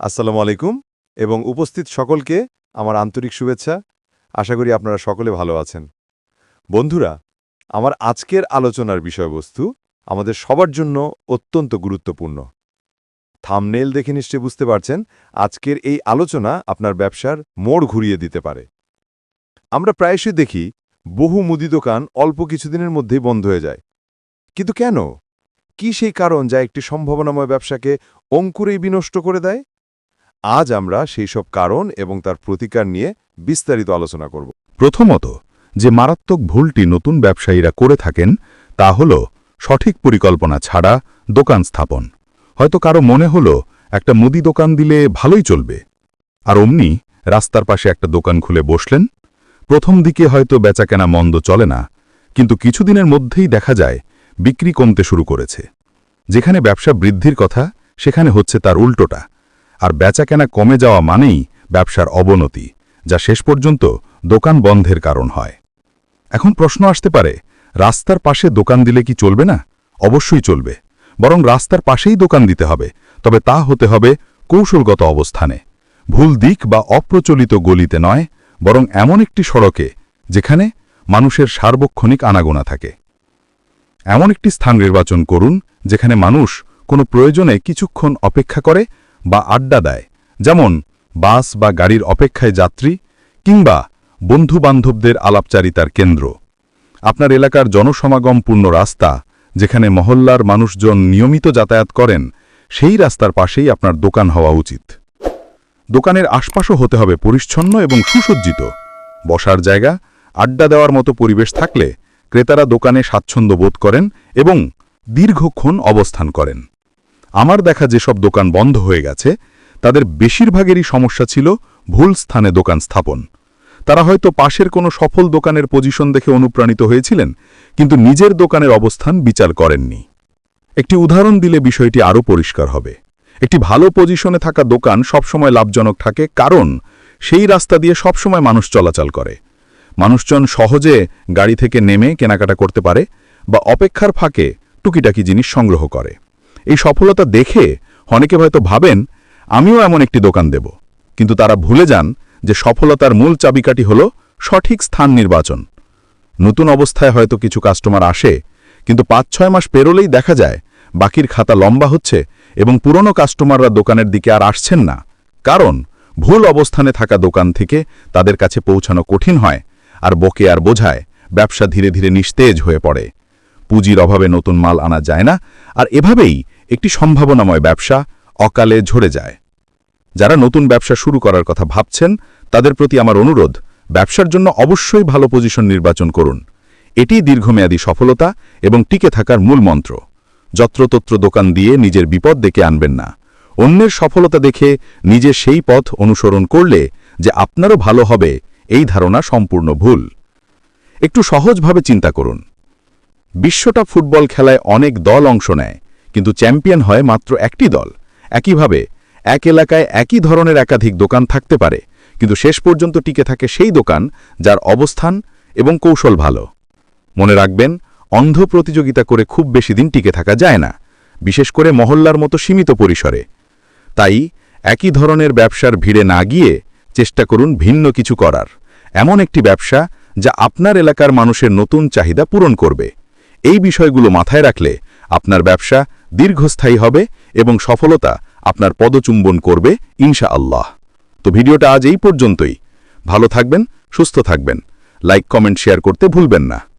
আসসালামু আলাইকুম এবং উপস্থিত সকলকে আমার আন্তরিক শুভেচ্ছা। আশা করি আপনারা সকলে ভালো আছেন। বন্ধুরা, আমার আজকের আলোচনার বিষয়বস্তু আমাদের সবার জন্য অত্যন্ত গুরুত্বপূর্ণ। থামনেল দেখে নিশ্চয়ই বুঝতে পারছেন, আজকের এই আলোচনা আপনার ব্যবসার মোড় ঘুরিয়ে দিতে পারে। আমরা প্রায়শই দেখি, বহু মুদি দোকান অল্প কিছুদিনের মধ্যেই বন্ধ হয়ে যায়। কিন্তু কেন? কি সেই কারণ যা একটি সম্ভাবনাময় ব্যবসাকে অঙ্কুরেই বিনষ্ট করে দেয়? আজ আমরা সেই সব কারণ এবং তার প্রতিকার নিয়ে বিস্তারিত আলোচনা করব। প্রথমত, যে মারাত্মক ভুলটি নতুন ব্যবসায়ীরা করে থাকেন, তা হল সঠিক পরিকল্পনা ছাড়া দোকান স্থাপন। হয়তো কারও মনে হল, একটা মুদি দোকান দিলে ভালোই চলবে। আর অমনি রাস্তার পাশে একটা দোকান খুলে বসলেন। প্রথম দিকে হয়তো বেচাকেনা মন্দ চলে না, কিন্তু কিছুদিনের মধ্যেই দেখা যায় বিক্রি কমতে শুরু করেছে। যেখানে ব্যবসা বৃদ্ধির কথা, সেখানে হচ্ছে তার উল্টোটা। আর বেচাকেনা কমে যাওয়া মানেই ব্যবসার অবনতি, যা শেষ পর্যন্ত দোকান বন্ধের কারণ হয়। এখন প্রশ্ন আসতে পারে, রাস্তার পাশে দোকান দিলে কি চলবে না? অবশ্যই চলবে। বরং রাস্তার পাশেই দোকান দিতে হবে, তবে তা হতে হবে কৌশলগত অবস্থানে। ভুল দিক বা অপ্রচলিত গলিতে নয়, বরং এমন একটি সড়কে, যেখানে মানুষের সার্বক্ষণিক আনাগোনা থাকে। এমন একটি স্থান নির্বাচন করুন, যেখানে মানুষ কোনো প্রয়োজনে কিছুক্ষণ অপেক্ষা করে বা আড্ডা দেয়। যেমন, বাস বা গাড়ির অপেক্ষায় যাত্রী কিংবা বন্ধু-বান্ধবদের আলাপচারিতার কেন্দ্র। আপনার এলাকার জনসমাগমপূর্ণ রাস্তা, যেখানে মহল্লার মানুষজন নিয়মিত যাতায়াত করেন, সেই রাস্তার পাশেই আপনার দোকান হওয়া উচিত। দোকানের আশপাশও হতে হবে পরিচ্ছন্ন এবং সুসজ্জিত। বসার জায়গা, আড্ডা দেওয়ার মতো পরিবেশ থাকলে ক্রেতারা দোকানে স্বাচ্ছন্দ্য বোধ করেন এবং দীর্ঘক্ষণ অবস্থান করেন। আমার দেখা যেসব দোকান বন্ধ হয়ে গেছে, তাদের বেশিরভাগেরই সমস্যা ছিল ভুল স্থানে দোকান স্থাপন। তারা হয়তো পাশের কোনো সফল দোকানের পজিশন দেখে অনুপ্রাণিত হয়েছিলেন, কিন্তু নিজের দোকানের অবস্থান বিচার করেননি। একটি উদাহরণ দিলে বিষয়টি আরও পরিষ্কার হবে। একটি ভালো পজিশনে থাকা দোকান সবসময় লাভজনক থাকে কারণ সেই রাস্তা দিয়ে সবসময় মানুষ চলাচল করে। মানুষজন সহজে গাড়ি থেকে নেমে কেনাকাটা করতে পারে বা অপেক্ষার ফাঁকে টুকিটাকি জিনিস সংগ্রহ করে। এই সফলতা দেখে অনেকে হয়তো ভাবেন, আমিও এমন একটি দোকান দেব। কিন্তু তারা ভুলে যান যে সফলতার মূল চাবিকাঠি হল সঠিক স্থান নির্বাচন। নতুন অবস্থায় হয়তো কিছু কাস্টমার আসে, কিন্তু পাঁচ ছয় মাস পেরোলেই দেখা যায় বাকির খাতা লম্বা হচ্ছে এবং পুরনো কাস্টমাররা দোকানের দিকে আর আসছেন না। কারণ ভুল অবস্থানে থাকা দোকান থেকে তাদের কাছে পৌঁছানো কঠিন হয় আর বকে আর বোঝায়, ব্যবসা ধীরে ধীরে নিস্তেজ হয়ে পড়ে। পুঁজির অভাবে নতুন মাল আনা যায় না, আর এভাবেই একটি সম্ভাবনাময় ব্যবসা অকালে ঝরে যায়। যারা নতুন ব্যবসা শুরু করার কথা ভাবছেন, তাদের প্রতি আমার অনুরোধ, ব্যবসার জন্য অবশ্যই ভালো পজিশন নির্বাচন করুন। এটি দীর্ঘমেয়াদী সফলতা এবং টিকে থাকার মূল মন্ত্র। যত্রতত্র দোকান দিয়ে নিজের বিপদ ডেকে আনবেন না। অন্যের সফলতা দেখে নিজে সেই পথ অনুসরণ করলে যে আপনারও ভালো হবে, এই ধারণা সম্পূর্ণ ভুল। একটু সহজভাবে চিন্তা করুন। বিশ্বটা ফুটবল খেলায় অনেক দল অংশ নেয়, কিন্তু চ্যাম্পিয়ন হয় মাত্র একটি দল। একইভাবে, এক এলাকায় একই ধরনের একাধিক দোকান থাকতে পারে, কিন্তু শেষ পর্যন্ত টিকে থাকে সেই দোকান যার অবস্থান এবং কৌশল ভালো। মনে রাখবেন, অন্ধ প্রতিযোগিতা করে খুব বেশি দিন টিকে থাকা যায় না, বিশেষ করে মহল্লার মতো সীমিত পরিসরে। তাই, একই ধরনের ব্যবসার ভিড়ে না গিয়ে চেষ্টা করুন ভিন্ন কিছু করার। এমন একটি ব্যবসা যা আপনার এলাকার মানুষের নতুন চাহিদা পূরণ করবে। এই বিষয়গুলো মাথায় রাখলে আপনার ব্যবসা দীর্ঘস্থায়ী হবে এবং সফলতা আপনার পদচুম্বন করবে ইনশা আল্লাহ তো ভিডিওটা আজ এই পর্যন্তই। ভালো থাকবেন, সুস্থ থাকবেন। লাইক, কমেন্ট, শেয়ার করতে ভুলবেন না।